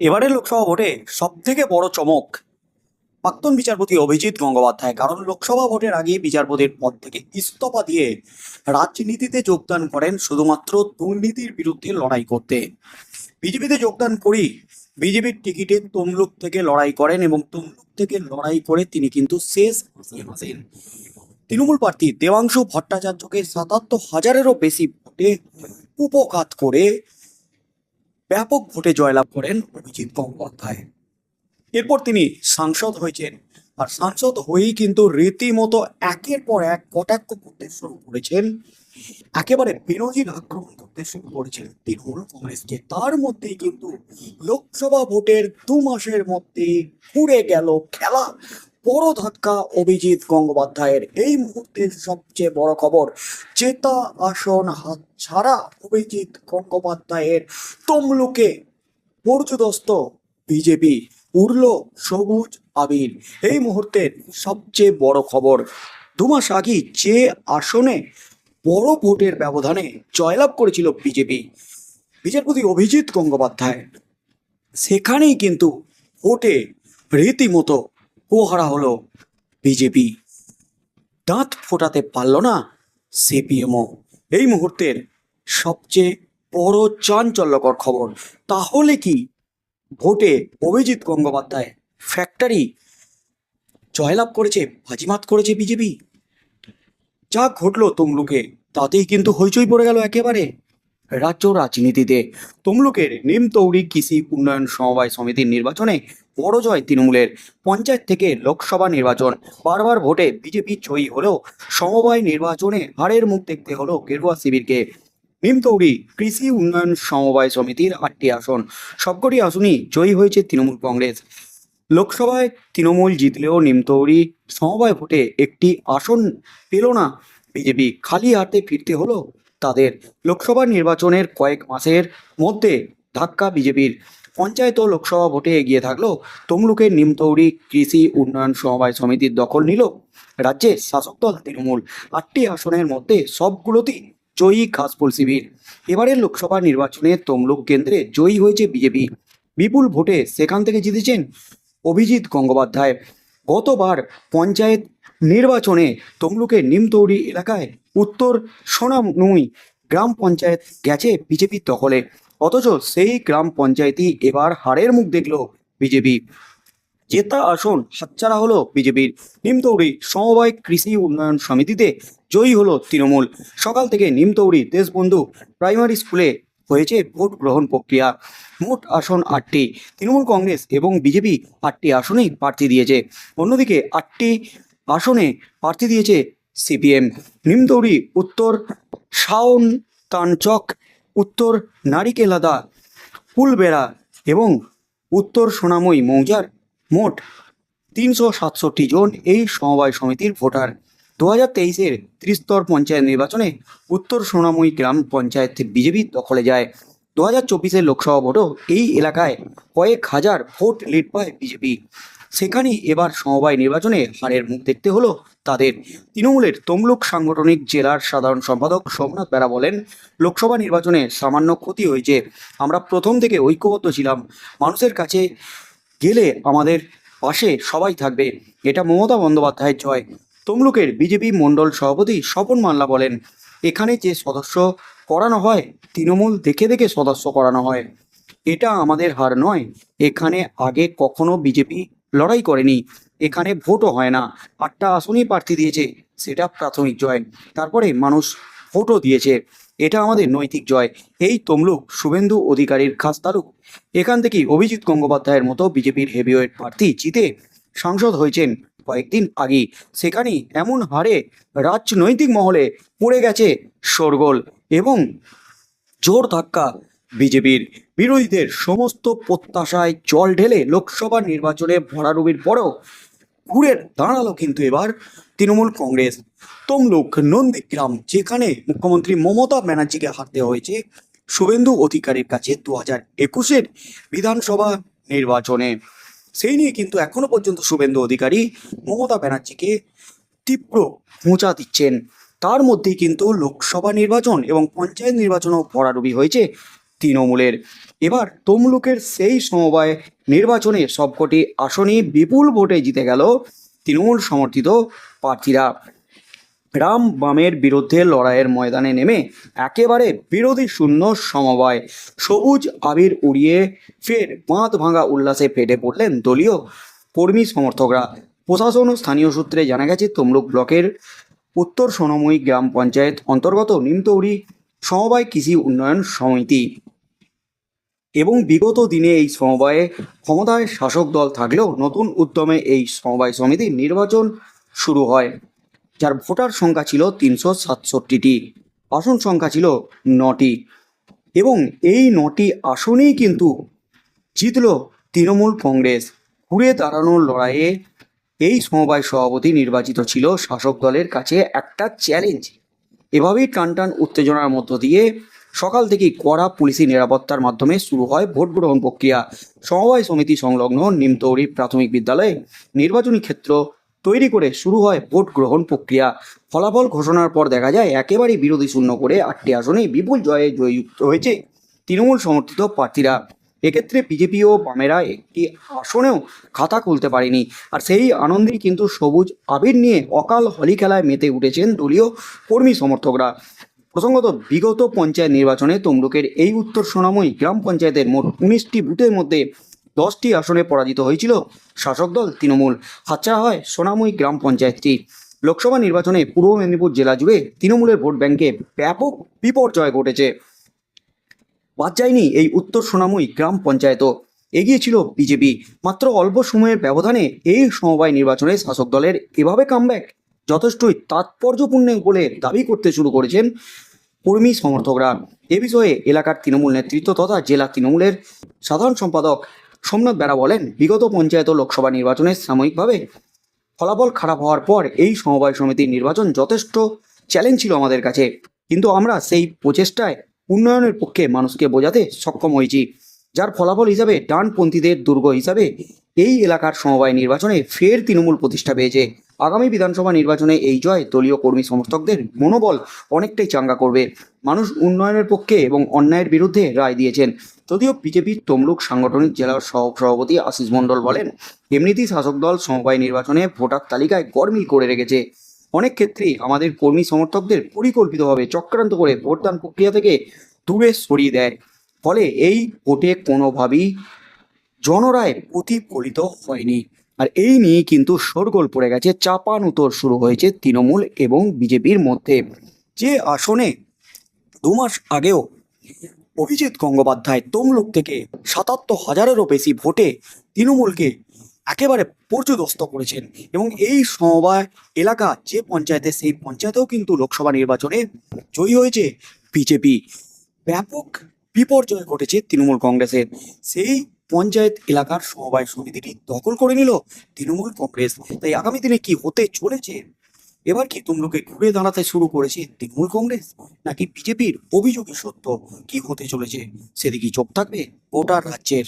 এবারের লোকসভা ভোটে সব থেকে বড় চমক প্রাক্তন বিচারপতি অভিজিৎ গঙ্গোপাধ্যায়, কারণ লোকসভা ভোটের আগে বিচারপতির পদ থেকে ইস্তফা দিয়ে রাজনীতিতে যোগদান করেন শুধুমাত্র দুর্নীতির বিরুদ্ধে লড়াই করতে। বিজেপিতে যোগদান করি বিজেপির টিকিটে তমলুক থেকে লড়াই করেন এবং তমলুক থেকে লড়াই করে তিনি কিন্তু শেষ হাসেন তৃণমূল প্রার্থী দেবাংশু ভট্টাচার্যকে সাতাত্তর হাজারেরও বেশি ভোটে উপঘাত করে ব্যাপক ভোটে জয়লাভ করেন অভিজিৎ গঙ্গোপাধ্যায়। এরপর তিনি সাংসদ হয়েছেন। আর সাংসদ হয়েই কিন্তু রীতিমতো একের পর এক কটাক্ষ করতে শুরু করেছেন। একেবারে বিরোধীর আক্রমণ করতে শুরু করেছেন তৃণমূল কংগ্রেসকে। তার মধ্যেই কিন্তু লোকসভা ভোটের দু মাসের মধ্যে ঘুরে গেল খেলা। বড় ধাক্কা অভিজিৎ গঙ্গোপাধ্যায়ের। এই মুহূর্তের সবচেয়ে বড় খবর জেতা আসন হাত ছাড়া অভিজিৎ গঙ্গোপাধ্যায়ের তমলুকে পর্যদস্ত বিজেপি উড়ল সবুজ আবির। এই মুহূর্তের সবচেয়ে বড় খবর, দুমাস আগে যে আসনে বড় ভোটের ব্যবধানে জয়লাভ করেছিল বিজেপি, বিচারপতি অভিজিৎ গঙ্গোপাধ্যায়। সেখানেই কিন্তু ভোটে রীতিমতো পোহারা হলো বিজেপি। দাঁত ফোটাতে পারল না সিপিএমও এই মুহূর্তের সবচেয়ে বড় চাঞ্চল্যকর খবর, তাহলে কি ভোটে অভিজিৎ গঙ্গোপাধ্যায় ফ্যাক্টরি জয়লাভ করেছে, বাজিমাত করেছে বিজেপি? যা ঘটলো তমলুকে, তাতেই কিন্তু হইচই পড়ে গেল একেবারে। রাজ্য রাজনীতিতে তমলুকের নিমতৌড়ি কৃষি উন্নয়ন সমবায় সমিতির নির্বাচনে বড় জয় তৃণমূলের পঞ্চায়েত থেকে লোকসভা নির্বাচন। বারবার ভোটে বিজেপি জয়ী হলেও সমবায় নির্বাচনে হারের মুখ দেখতে হলো গেরুয়া শিবিরকে। নিমতৌড়ি কৃষি উন্নয়ন সমবায় সমিতির আটটি আসন। সবকটি আসনই জয়ী হয়েছে তৃণমূল কংগ্রেস। লোকসভায় তৃণমূল জিতলেও নিমতৌড়ি সমবায় ভোটে একটি আসন পেল না বিজেপি। খালি হাতে ফিরতে হলো তাদের। লোকসভা নির্বাচনের কয়েক মাসের মধ্যে ধাক্কা বিজেপির। পঞ্চায়েত ও লোকসভা ভোটে এগিয়ে থাকল তমলুকের নিমতৌড়ি কৃষি উন্নয়ন সমবায় সমিতির দখল নিল রাজ্যে শাসক দল তৃণমূল। আটটি আসনের মধ্যে সবগুলোতেই জয়ী ঘাসফুল শিবির। এবারের লোকসভা নির্বাচনে তমলুক কেন্দ্রে জয়ী হয়েছে বিজেপি। বিপুল ভোটে সেখান থেকে জিতেছেন অভিজিৎ গঙ্গোপাধ্যায়। গতবার পঞ্চায়েত নির্বাচনে তমলুকের নিমতৌড়ি এলাকায় উত্তর সোনামুই গ্রাম পঞ্চায়েত গেছে বিজেপির দখলে। অথচ সেই গ্রাম পঞ্চায়েতই এবার হারের মুখ দেখল বিজেপি। জেতা আসন হাতছাড়া হলো বিজেপির। নিমতৌড়ি সমবায় কৃষি উন্নয়ন সমিতিতে জয়ী হলো তৃণমূল। সকাল থেকে নিমতৌড়ি দেশবন্ধু প্রাইমারি স্কুলে হয়েছে ভোট গ্রহণ প্রক্রিয়া। মোট আসন আটটি। তৃণমূল কংগ্রেস এবং বিজেপি আটটি আসনেই প্রার্থী দিয়েছে। অন্যদিকে আটটি আসনে প্রার্থী দিয়েছে সিপিএম। নিমতৌড়ি উত্তর শাওন তানচক উত্তর নারিকেলাদা ফুলবেড়া এবং উত্তর সোনাময়ী মৌজার মোট তিনশো সাতষট্টি জন এই সমবায় সমিতির ভোটার। দু হাজার তেইশের ত্রিস্তর পঞ্চায়েত নির্বাচনে উত্তর সোনাময়ী গ্রাম পঞ্চায়েত বিজেপি দখলে যায়। দু হাজার চব্বিশের লোকসভা ভোটও এই এলাকায় কয়েক হাজার ভোট লিড পায় বিজেপি। সেখানেই এবার সমবায় নির্বাচনে হারের মুখ দেখতে হলো তাদের। তৃণমূলের তমলুক সাংগঠনিক জেলার সাধারণ সম্পাদক সোমনাথ বেরা বলেন, লোকসভা নির্বাচনে সামান্য ক্ষতি হয়েছে। আমরা প্রথম থেকে ঐক্যবদ্ধ ছিলাম। মানুষের কাছে গেলে আমাদের পাশে সবাই থাকবে। এটা মমতা বন্দ্যোপাধ্যায়ের জয়। তমলুকের বিজেপি মণ্ডল সভাপতি স্বপন মাল্লা বলেন, এখানে যে সদস্য করানো হয়, তৃণমূল দেখে দেখে সদস্য করানো হয়। এটা আমাদের হার নয়। এখানে আগে কখনো বিজেপি লড়াই করেনি। এখানে ভোটও হয় না। আটটা আসনই প্রার্থী দিয়েছে, সেটা প্রাথমিক জয়। তারপরে মানুষ ভোটও দিয়েছে, এটা আমাদের নৈতিক জয়। এই তমলুক শুভেন্দু অধিকারীর খাস তালুক এখান থেকেই অভিজিৎ গঙ্গোপাধ্যায়ের মতো বিজেপির হেভিওয়েট প্রার্থী জিতে সাংসদ হয়েছেন কয়েকদিন আগেই। সেখানেই এমন হারে রাজনৈতিক মহলে পড়ে গেছে শোরগোল এবং জোর ধাক্কা। বিজেপির বিরোধীদের সমস্ত প্রত্যাশায় জল ঢেলে লোকসভা নির্বাচনে ভরাডুবির পরেও ঘুরে দাঁড়াল কিন্তু এবার তৃণমূল কংগ্রেস। তমলুক, নন্দীগ্রাম, যেখানে মুখ্যমন্ত্রী মমতা ব্যানার্জিকে হারতে হয়েছে, শুভেন্দু অধিকারীর কাছে দু হাজার একুশের বিধানসভা নির্বাচনে। সেই নিয়ে কিন্তু এখনও পর্যন্ত শুভেন্দু অধিকারী মমতা ব্যানার্জিকে তীব্র খোঁচা দিচ্ছেন। তার মধ্যেই কিন্তু লোকসভা নির্বাচন এবং পঞ্চায়েত নির্বাচনও ভরাডুবি হয়েছে। তৃণমূলের। এবার তমলুকের সেই সমবায় নির্বাচনে সবকটি আসনই বিপুল ভোটে জিতে গেল তৃণমূল সমর্থিত প্রার্থীরা। রাম বামের বিরুদ্ধে লড়াইয়ের ময়দানে নেমে একেবারে বিরোধী শূন্য সমবায়। সবুজ আবির উড়িয়ে ফের বাঁধ ভাঙা উল্লাসে ফেটে পড়লেন দলীয় কর্মী সমর্থকরা। প্রশাসন ও স্থানীয় সূত্রে জানা গেছে, তমলুক ব্লকের উত্তর সোনাময়ী গ্রাম পঞ্চায়েত অন্তর্গত নিমতৌড়ি সমবায় কৃষি উন্নয়ন সমিতি। এবং বিগত দিনে এই সমবায়ে ক্ষমতায় শাসক দল থাকলেও নতুন উদ্যমে এই সমবায় সমিতির নির্বাচন শুরু হয়, যার ভোটার সংখ্যা ছিল তিনশো সাতষট্টিটি, আসন সংখ্যা ছিল নটি এবং এই নটি আসনেই কিন্তু জিতল তৃণমূল কংগ্রেস। ঘুরে দাঁড়ানোর লড়াইয়ে এই সমবায় সভাপতি নির্বাচিত ছিল শাসক দলের কাছে একটা চ্যালেঞ্জ এভাবেই টান টান উত্তেজনার মধ্য দিয়ে সকাল থেকেই কড়া পুলিশি নিরাপত্তার মাধ্যমে শুরু হয় ভোট গ্রহণ প্রক্রিয়া। সমবায় সমিতি সংলগ্ন নিমতৌড়ি প্রাথমিক বিদ্যালয়ে নির্বাচনী ক্ষেত্র তৈরি করে শুরু হয় ভোট গ্রহণ প্রক্রিয়া। ফলাফল ঘোষণার পর দেখা যায়, একেবারেই বিরোধী শূন্য করে আটটি আসনে বিপুল জয়ে জয়যুক্ত হয়েছে তৃণমূল সমর্থিত প্রার্থীরা। এক্ষেত্রে বিজেপি ও বামেরা একটি আসনেও খাতা খুলতে পারেনি। আর সেই আনন্দেই কিন্তু সবুজ আবির নিয়ে অকাল হলি খেলায় মেতে উঠেছেন দলীয় কর্মী সমর্থকরা। প্রসঙ্গত, বিগত পঞ্চায়েত নির্বাচনে তমলুকের এই উত্তর সোনাময়ী গ্রাম পঞ্চায়েতের মোট উনিশটি বুথের মধ্যে দশটি আসনে পরাজিত হয়েছিল শাসক দল তৃণমূল। হাতছাড়া হয় সোনাময়ী গ্রাম পঞ্চায়েতটি। লোকসভা নির্বাচনে পূর্ব মেদিনীপুর জেলা জুড়ে তৃণমূলের ভোট ব্যাংকে ব্যাপক বিপর্যয় ঘটেছে। বাদ যায়নি এই উত্তর সোনাময়ী গ্রাম পঞ্চায়েতও। এগিয়ে ছিল বিজেপি। মাত্র অল্প সময়ের ব্যবধানে এই সমবায় নির্বাচনে শাসক দলের এভাবে কামব্যাক যথেষ্টই তাৎপর্যপূর্ণ বলে দাবি করতে শুরু করেছেন কর্মী সমর্থকরা। এ বিষয়ে এলাকার তৃণমূল নেতৃত্ব তথা জেলা তৃণমূলের সাধারণ সম্পাদক সোমনাথ বেড়া বলেন, বিগত পঞ্চায়েত ও লোকসভা নির্বাচনে সাময়িকভাবে ফলাফল খারাপ হওয়ার পর এই সমবায় সমিতির নির্বাচন যথেষ্ট চ্যালেঞ্জ ছিল আমাদের কাছে। কিন্তু আমরা সেই প্রচেষ্টায় উন্নয়নের পক্ষে মানুষকে বোঝাতে সক্ষম হয়েছি, যার ফলাফল হিসাবে ডানপন্থীদের দুর্গ হিসাবে এই এলাকার সমবায় নির্বাচনে ফের তৃণমূল প্রতিষ্ঠা পেয়েছে। আগামী বিধানসভা নির্বাচনে এই জয় দলীয় কর্মী সমর্থকদের মনোবল অনেকটাই চাঙ্গা করবে। মানুষ উন্নয়নের পক্ষে এবং অন্যায়ের বিরুদ্ধে রায় দিয়েছেন। যদিও বিজেপির তমলুক সাংগঠনিক জেলার সহ সভাপতি আশিস মণ্ডল বলেন, এমনিতেই শাসক দল সমবায় নির্বাচনে ভোটার তালিকায় গরমিল করে রেখেছে। অনেক ক্ষেত্রেই আমাদের কর্মী সমর্থকদের পরিকল্পিতভাবে চক্রান্ত করে ভোটদান প্রক্রিয়া থেকে দূরে সরিয়ে দেয়। ফলে এই ভোটে কোনোভাবেই জনরায় প্রতিফলিত হয়নি। আর এই নিয়ে কিন্তু শোরগোল পড়ে গেছে চাপানুতর শুরু হয়েছে তৃণমূল এবং বিজেপির মধ্যে। যে আসনে দু মাস আগেও অভিজিৎ গঙ্গোপাধ্যায় তমলুক থেকে সাতাত্তর হাজারেরও বেশি ভোটে তৃণমূলকে একেবারে পর্যদস্ত করেছেন এবং এই সমবায় এলাকা যে পঞ্চায়েতে, সেই পঞ্চায়েতেও কিন্তু লোকসভা নির্বাচনে জয়ী হয়েছে বিজেপি। ব্যাপক বিপর্যয় ঘটেছে তৃণমূল কংগ্রেসের। সেই পঞ্চায়েত এলাকার সমবায় সমিতিটি দখল করে নিল তৃণমূল কংগ্রেস। তাই আগামী দিনে কি হতে চলেছে? এবার কি তমলুকে ঘুরে দাঁড়াতে শুরু করেছে তৃণমূল কংগ্রেস? নাকি বিজেপির অভিযোগই সত্য? কি হতে চলেছে? সেদিকে চোখ থাকবে গোটা রাজ্যের।